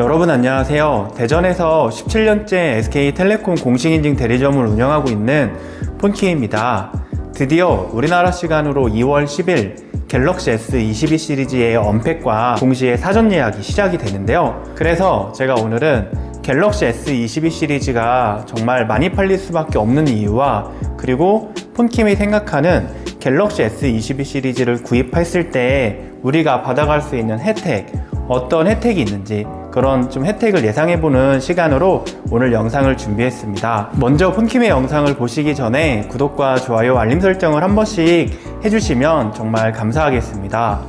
여러분 안녕하세요. 대전에서 17년째 SK텔레콤 공식인증 대리점을 운영하고 있는 폰키입니다. 드디어 우리나라 시간으로 2월 10일 갤럭시 S22 시리즈의 언팩과 동시에 사전 예약이 시작이 되는데요. 그래서 제가 오늘은 갤럭시 S22 시리즈가 정말 많이 팔릴 수밖에 없는 이유와 그리고 폰킴이 생각하는 갤럭시 S22 시리즈를 구입했을 때 우리가 받아갈 수 있는 혜택, 어떤 혜택이 있는지 그런 좀 혜택을 예상해보는 시간으로 오늘 영상을 준비했습니다. 먼저 폰킴의 영상을 보시기 전에 구독과 좋아요, 알림 설정을 한 번씩 해주시면 정말 감사하겠습니다.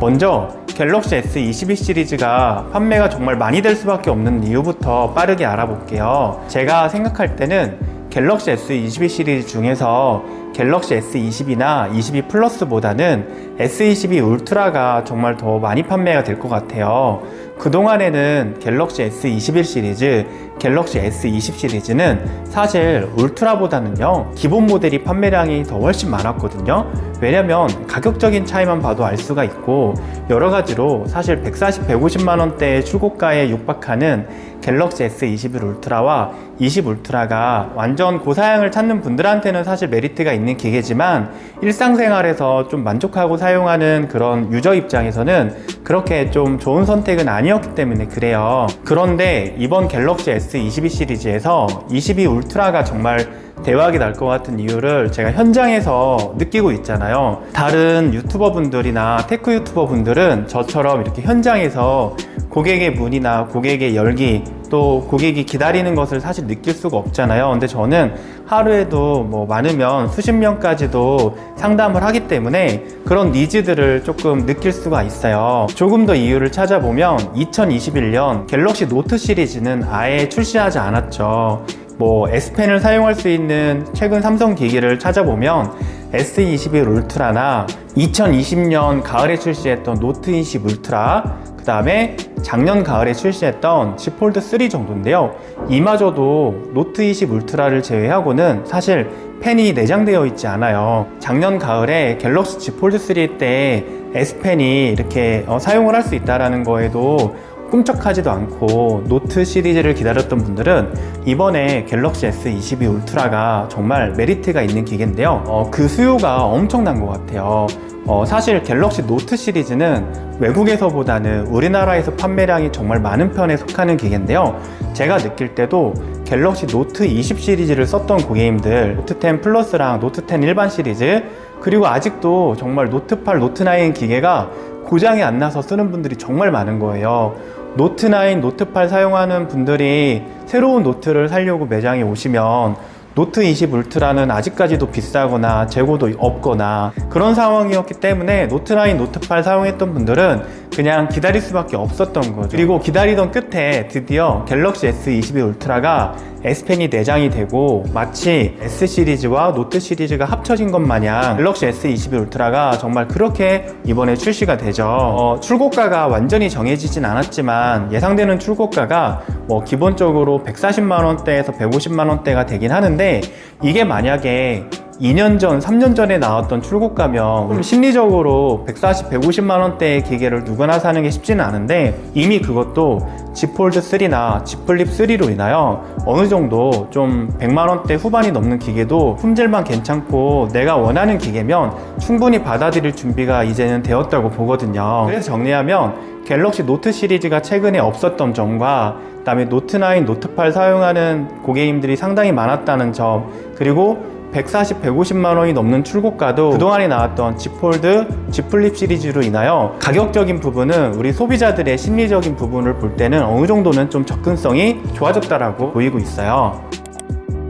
먼저 갤럭시 S22 시리즈가 판매가 정말 많이 될 수밖에 없는 이유부터 빠르게 알아볼게요. 제가 생각할 때는 갤럭시 S22 시리즈 중에서 갤럭시 S22나 22 플러스보다는 S22 울트라가 정말 더 많이 판매가 될 것 같아요. 그동안에는 갤럭시 S21 시리즈, 갤럭시 S20 시리즈는 사실 울트라보다는요, 기본 모델이 판매량이 더 훨씬 많았거든요. 왜냐면 가격적인 차이만 봐도 알 수가 있고, 여러 가지로 사실 140, 150만원대의 출고가에 육박하는 갤럭시 S21 울트라와 20 울트라가 완전 고사양을 찾는 분들한테는 사실 메리트가 있는 기계지만 일상생활에서 좀 만족하고 사용하는 그런 유저 입장에서는 그렇게 좀 좋은 선택은 아니었기 때문에 그래요. 그런데 이번 갤럭시 S22 시리즈에서 22 울트라가 정말 대박이 날 것 같은 이유를 제가 현장에서 느끼고 있잖아요. 다른 유튜버 분들이나 테크 유튜버 분들은 저처럼 이렇게 현장에서 고객의 문의나 고객의 열기 또 고객이 기다리는 것을 사실 느낄 수가 없잖아요. 근데 저는 하루에도 뭐 많으면 수십 명까지도 상담을 하기 때문에 그런 니즈들을 조금 느낄 수가 있어요. 조금 더 이유를 찾아보면 2021년 갤럭시 노트 시리즈는 아예 출시하지 않았죠. 뭐 S펜을 사용할 수 있는 최근 삼성 기기를 찾아보면 S21 울트라나 2020년 가을에 출시했던 노트 20 울트라 그 다음에 작년 가을에 출시했던 Z 폴드 3 정도인데요. 이마저도 노트 20 울트라를 제외하고는 사실 펜이 내장되어 있지 않아요. 작년 가을에 갤럭시 Z 폴드 3 때 S펜이 이렇게 어, 사용을 할 수 있다는 거에도 꿈쩍하지도 않고 노트 시리즈를 기다렸던 분들은 이번에 갤럭시 S22 울트라가 정말 메리트가 있는 기계인데요. 어, 그 수요가 엄청난 것 같아요. 어, 사실 갤럭시 노트 시리즈는 외국에서보다는 우리나라에서 판매량이 정말 많은 편에 속하는 기계인데요. 제가 느낄 때도 갤럭시 노트 20 시리즈를 썼던 고객님들, 노트 10 플러스랑 노트 10 일반 시리즈, 그리고 아직도 정말 노트 8, 노트 9 기계가 고장이 안 나서 쓰는 분들이 정말 많은 거예요. 노트 9, 노트 8 사용하는 분들이 새로운 노트를 사려고 매장에 오시면 노트 20 울트라는 아직까지도 비싸거나 재고도 없거나 그런 상황이었기 때문에 노트 9, 노트 8 사용했던 분들은 그냥 기다릴 수밖에 없었던 거죠. 그리고 기다리던 끝에 드디어 갤럭시 S22 울트라가 S펜이 내장이 되고 마치 S 시리즈와 노트 시리즈가 합쳐진 것 마냥 갤럭시 S22 울트라가 정말 그렇게 이번에 출시가 되죠. 어, 출고가가 완전히 정해지진 않았지만 예상되는 출고가가 뭐 기본적으로 140만 원대에서 150만 원대가 되긴 하는데 이게 만약에 2년 전, 3년 전에 나왔던 출고 가면 심리적으로 140, 150만 원대의 기계를 누구나 사는 게 쉽지는 않은데 이미 그것도 Z 폴드 3나 Z 플립 3로 인하여 어느 정도 좀 100만 원대 후반이 넘는 기계도 품질만 괜찮고 내가 원하는 기계면 충분히 받아들일 준비가 이제는 되었다고 보거든요. 그래서 정리하면 갤럭시 노트 시리즈가 최근에 없었던 점과 그다음에 노트 9, 노트 8 사용하는 고객님들이 상당히 많았다는 점 그리고 140, 150만 원이 넘는 출고가도 그동안에 나왔던 Z 폴드, Z 플립 시리즈로 인하여 가격적인 부분은 우리 소비자들의 심리적인 부분을 볼 때는 어느 정도는 좀 접근성이 좋아졌다라고 보이고 있어요.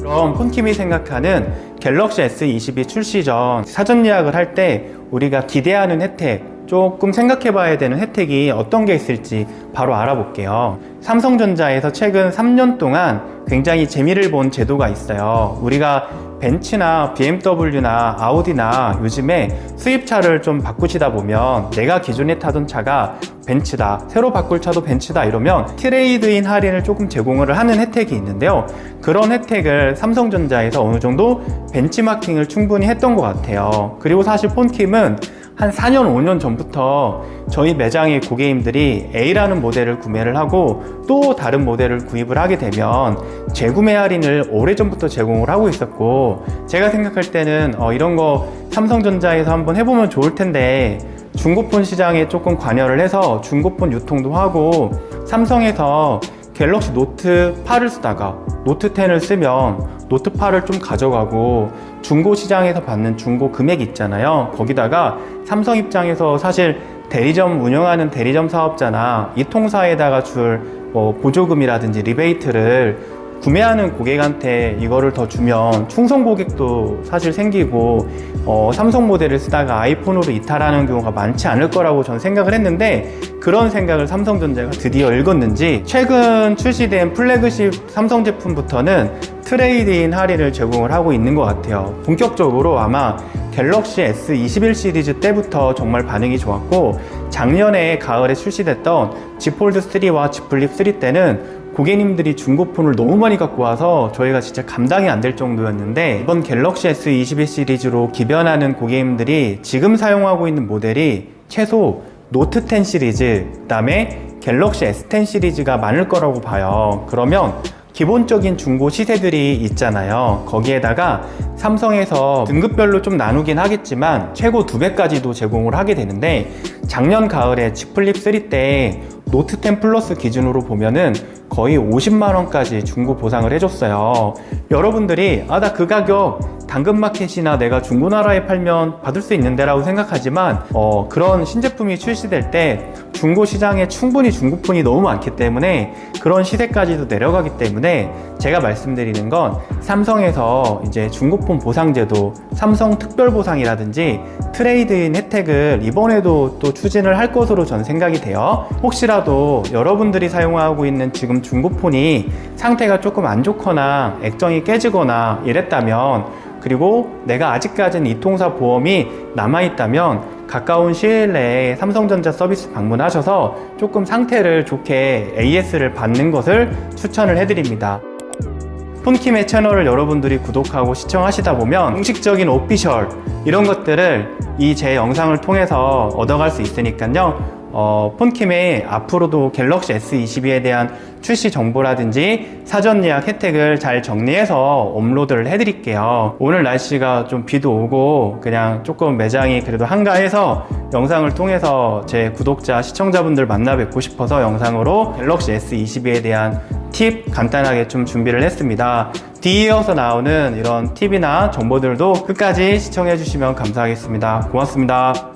그럼 폰킴이 생각하는 갤럭시 S22 출시 전 사전 예약을 할 때 우리가 기대하는 혜택 조금 생각해 봐야 되는 혜택이 어떤 게 있을지 바로 알아볼게요. 삼성전자에서 최근 3년 동안 굉장히 재미를 본 제도가 있어요. 우리가 벤츠나 BMW나 아우디나 요즘에 수입차를 좀 바꾸시다 보면 내가 기존에 타던 차가 벤츠다, 새로 바꿀 차도 벤츠다 이러면 트레이드인 할인을 조금 제공을 하는 혜택이 있는데요. 그런 혜택을 삼성전자에서 어느 정도 벤치마킹을 충분히 했던 것 같아요. 그리고 사실 폰킴은 한 4년, 5년 전부터 저희 매장의 고객님들이 A라는 모델을 구매를 하고 또 다른 모델을 구입을 하게 되면 재구매 할인을 오래전부터 제공을 하고 있었고 제가 생각할 때는 어, 이런 거 삼성전자에서 한번 해보면 좋을 텐데 중고폰 시장에 조금 관여를 해서 중고폰 유통도 하고 삼성에서 갤럭시 노트 8을 쓰다가 노트 10을 쓰면 노트 8을 좀 가져가고 중고 시장에서 받는 중고 금액 있잖아요. 거기다가 삼성 입장에서 사실 대리점 운영하는 대리점 사업자나 이 통사에다가 줄 뭐 보조금이라든지 리베이트를 구매하는 고객한테 이거를 더 주면 충성 고객도 사실 생기고 어, 삼성 모델을 쓰다가 아이폰으로 이탈하는 경우가 많지 않을 거라고 저는 생각을 했는데 그런 생각을 삼성전자가 드디어 읽었는지 최근 출시된 플래그십 삼성 제품부터는 트레이드인 할인을 제공을 하고 있는 것 같아요. 본격적으로 아마 갤럭시 S21 시리즈 때부터 정말 반응이 좋았고 작년에 가을에 출시됐던 Z 폴드 3와 Z 플립 3 때는 고객님들이 중고폰을 너무 많이 갖고 와서 저희가 진짜 감당이 안 될 정도였는데 이번 갤럭시 S21 시리즈로 기변하는 고객님들이 지금 사용하고 있는 모델이 최소 노트 10 시리즈, 그 다음에 갤럭시 S10 시리즈가 많을 거라고 봐요. 그러면 기본적인 중고 시세들이 있잖아요. 거기에다가 삼성에서 등급별로 좀 나누긴 하겠지만 최고 두 배까지도 제공을 하게 되는데 작년 가을에 Z 플립 3 때 노트 10 플러스 기준으로 보면은 거의 50만 원까지 중고 보상을 해줬어요. 여러분들이 아 나 그 가격 당근마켓이나 내가 중고나라에 팔면 받을 수 있는데라고 생각하지만 어, 그런 신제품이 출시될 때 중고 시장에 충분히 중고폰이 너무 많기 때문에 그런 시세까지도 내려가기 때문에 제가 말씀드리는 건 삼성에서 이제 중고폰 보상제도 삼성 특별 보상이라든지 트레이드인 혜택을 이번에도 또 추진을 할 것으로 전 생각이 돼요. 혹시라도 여러분들이 사용하고 있는 지금 중고폰이 상태가 조금 안 좋거나 액정이 깨지거나 이랬다면 그리고 내가 아직까지는 이 통사 보험이 남아있다면 가까운 시일 내에 삼성전자 서비스 방문하셔서 조금 상태를 좋게 AS를 받는 것을 추천을 해드립니다. 폰킴의 채널을 여러분들이 구독하고 시청하시다 보면 공식적인 오피셜 이런 것들을 이 제 영상을 통해서 얻어갈 수 있으니까요. 어, 폰킴의 앞으로도 갤럭시 S22에 대한 출시 정보라든지 사전 예약 혜택을 잘 정리해서 업로드를 해드릴게요. 오늘 날씨가 좀 비도 오고 그냥 조금 매장이 그래도 한가해서 영상을 통해서 제 구독자, 시청자분들 만나 뵙고 싶어서 영상으로 갤럭시 S22에 대한 팁 간단하게 좀 준비를 했습니다. 뒤이어서 나오는 이런 팁이나 정보들도 끝까지 시청해 주시면 감사하겠습니다. 고맙습니다.